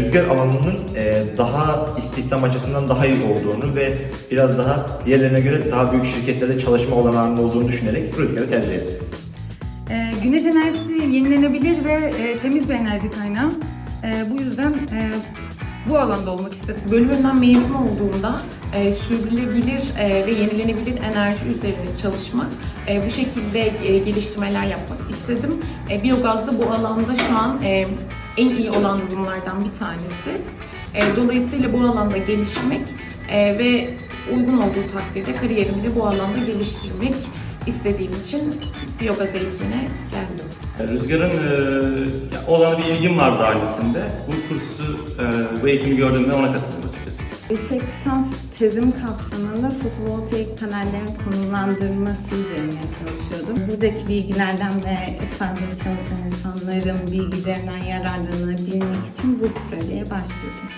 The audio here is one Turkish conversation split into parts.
rüzgar alanının e, daha istihdam açısından daha iyi olduğunu ve biraz daha diğerlerine göre daha büyük şirketlerde çalışma olanağının olduğunu düşünerek rüzgarı tercih ettim. Ee, güneş enerjisi yenilenebilir ve e, temiz bir enerji kaynağı. Ee, bu yüzden e, bu alanda olmak istedim. Bölümümden mezun olduğumda e, sürdürülebilir e, ve yenilenebilir enerji üzerine çalışmak, e, bu şekilde e, geliştirmeler yapmak istedim. E, biyogaz da bu alanda şu an e, en iyi olan durumlardan bir tanesi. E, dolayısıyla bu alanda gelişmek e, ve uygun olduğu takdirde kariyerimi de bu alanda geliştirmek istediğim için biyogaz eğitimine geldim. Rüzgar'ın e, ya, olana bir ilgim vardı ailesinde. Bu kursu, e, bu eğitimi gördüğümde ona katıldım açıkçası. Yüksek lisans tezim kapsamında fotovoltaik panellerin konumlandırılması üzerine çalışıyordum. Buradaki bilgilerden ve İstanbul'da çalışan insanların bilgilerinden yararlanabilmek için bu projeye başvurdum.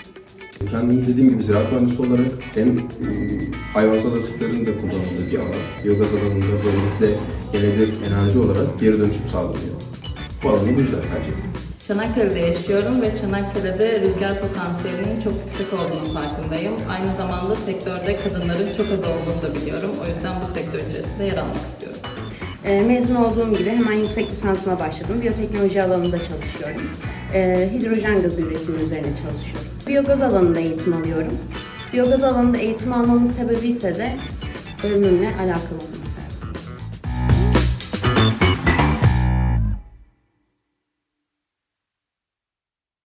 Kendim dediğim gibi ziraat mühendisi olarak hem e, hayvansal atıkların da kullanıldığı bir alan, biyogaz alanında böylelikle yenilenebilir enerji olarak geri dönüşüm sağlanıyor. Bu alanı bu yüzden tercih ettim. Çanakkale'de yaşıyorum ve Çanakkale'de rüzgar potansiyelinin çok yüksek olduğunu farkındayım. Aynı zamanda sektörde kadınların çok az olduğunu da biliyorum. O yüzden bu sektör içerisinde yer almak istiyorum. Ee, Mezun olduğum gibi hemen yüksek lisansıma başladım. Biyoteknoloji alanında çalışıyorum. Ee, Hidrojen gazı üretimi üzerine çalışıyorum. Biyogaz alanında eğitim alıyorum. Biyogaz alanında eğitim almamın sebebi ise de bölümümle alakalı.